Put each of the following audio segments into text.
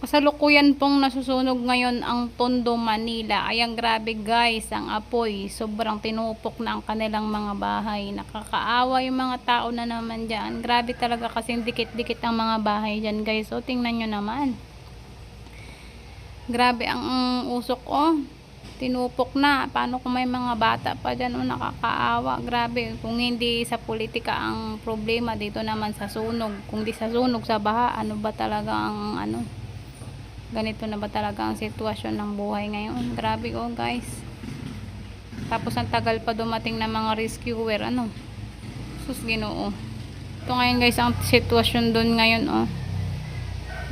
Kasalukuyan pong nasusunog ngayon ang Tondo, Manila. Ayan, grabe guys, ang apoy. Sobrang tinupok na ang kanilang mga bahay. Nakakaawa yung mga tao na naman dyan. Grabe talaga kasi dikit-dikit ang mga bahay dyan guys. O, tingnan nyo naman. Grabe ang ang usok oh. Tinupok na. Paano kung may mga bata pa dyan oh, nakakaawa. Grabe. Kung hindi sa politika ang problema dito naman sa sunog. Kung di sa sunog sa baha, ano ba talaga ang ano ganito na ba talaga ang sitwasyon ng buhay ngayon? Grabe oh guys. Tapos ang tagal pa dumating ng mga rescuer ano? Sus ginoo. Ito ngayon guys ang sitwasyon doon ngayon oh.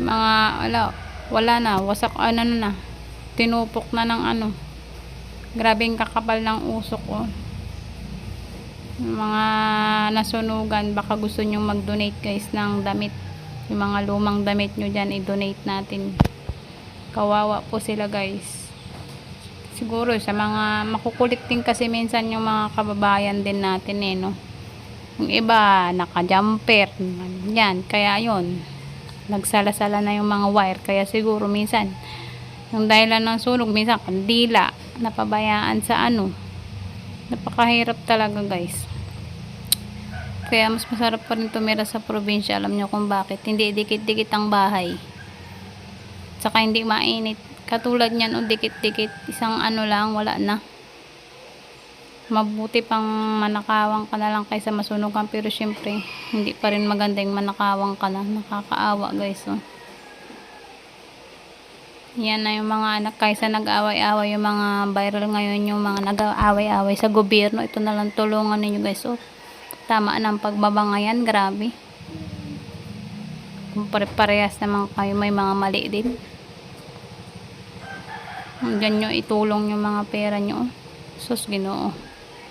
Mga wala wala na. Wasak ano na tinupok na ng ano. Grabe yung kakapal ng usok oh. Mga nasunugan baka gusto nyo mag-donate guys ng damit. Yung mga lumang damit nyo dyan i-donate natin kawawa po sila guys. Siguro sa mga makukulit din kasi minsan yung mga kababayan din natin eh no? Yung iba naka jumper yan kaya yon nagsala-sala na yung mga wire. Kaya siguro minsan yung dahilan ng sunog minsan kandila napabayaan sa ano. Napakahirap talaga guys. Kaya mas masarap pa rin tumira sa probinsya. Alam nyo kung bakit. Hindi dikit-dikit ang bahay Saka hindi mainit. Katulad niyan o dikit-dikit. Isang ano lang, wala na. Mabuti pang manakawang ka na lang kaysa masunugan. Pero syempre, hindi pa rin maganda yung manakawang ka na. Nakakaawa guys. Oh. Yan na yung mga anak. Kaysa nag-away-away yung mga viral ngayon. Yung mga nag-away-away sa gobyerno. Ito na lang tulungan ninyo guys. Oh. Tama ng pagbabangayan. Grabe. Pare-parehas naman kayo may mga mali din. Diyan nyo itulong yung mga pera nyo. Sus, ginoo.